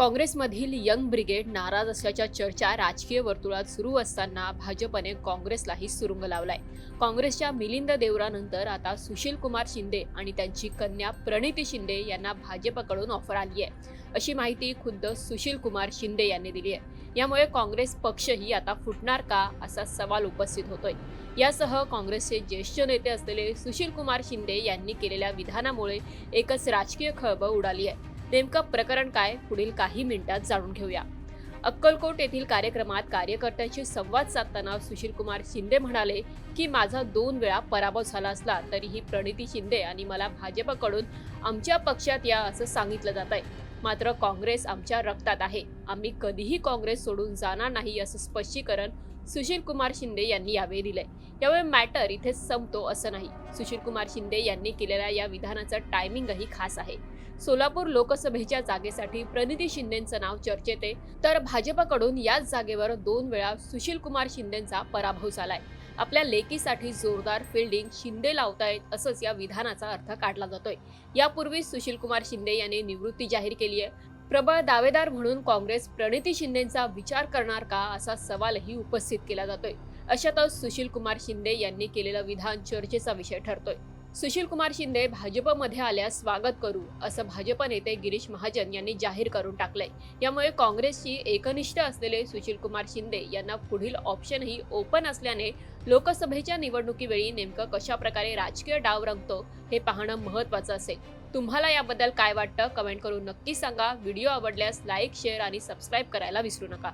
काँग्रेसमधील young brigade नाराज असल्याच्या चर्चा राजकीय वर्तुळात सुरू असताना भाजपने काँग्रेसलाही सुरुंग लावलाय. काँग्रेसच्या मिलिंद देवरानंतर आता सुशील कुमार शिंदे आणि त्यांची कन्या प्रणिती शिंदे यांना भाजपकडून ऑफर आली आहे अशी माहिती खुद्द सुशील कुमार शिंदे यांनी दिली आहे यामुळे काँग्रेस पक्षही आता फुटणार का असा सवाल उपस्थित होतोय. यासह काँग्रेसचे ज्येष्ठ नेते असलेले सुशील कुमार शिंदे यांनी केलेल्या विधानामुळे एकच राजकीय खळबळ उडाली आहे नेमकं प्रकरण काय? पुढील काही मिनिटात जाणून घेऊया. अक्कलकोट येथील कार्यक्रमात कार्यकर्त्यांशी संवाद साधताना सुशील कुमार शिंदे म्हणाले की माझा दोन वेळा पराभव झाला असला तरीही प्रणिती शिंदे आणि मला भाजपकडून आमच्या पक्षात या असं सांगितलं जात आहे मात्र काँग्रेस आमच्या रक्तात आहे. आम्ही कधीही काँग्रेस सोडून जाणार नाही असं स्पष्टीकरण सुशील कुमार शिंदे यांनी यावेळी दिलंय. यावेळी मॅटर इथेच संपतो असं नाही. सुशील कुमार शिंदे यांनी केलेल्या या विधानाचं टायमिंगही खास आहे. सोलापूर लोकसभेच्या जागेसाठी प्रणिती शिंदेचं नाव चर्चेत आहे. तर भाजपकडून याच जागेवर दोन वेळा सुशील कुमार शिंदेचा पराभव झालाय. आपल्या लेकीसाठी जोरदार फिल्डिंग शिंदे लावतायत असंच या विधानाचा अर्थ काढला जातोय. यापूर्वी सुशील कुमार शिंदे यांनी निवृत्ती जाहीर केली आहे. प्रबळ दावेदार म्हणून काँग्रेस प्रणिती शिंदेचा विचार करणार का असा सवालही उपस्थित केला जातोय. अशातच सुशील कुमार शिंदे यांनी केलेलं विधान चर्चेचा विषय ठरतोय. सुशील कुमार शिंदे भाजपमध्ये आल्यास स्वागत करू असं भाजप नेते गिरीश महाजन यांनी जाहीर करून टाकलंय. यामुळे काँग्रेसची एकनिष्ठ असलेले सुशील कुमार शिंदे यांना पुढील ऑप्शनही ओपन असल्याने लोकसभेच्या निवडणुकीवेळी नेमकं कशा प्रकारे राजकीय डाव रंगतो हे पाहणं महत्वाचं असेल. तुम्हाला याबद्दल काय वाटतं? कमेंट करून नक्की सांगा. व्हिडिओ आवडल्यास लाईक शेअर आणि सबस्क्राईब करायला विसरू नका.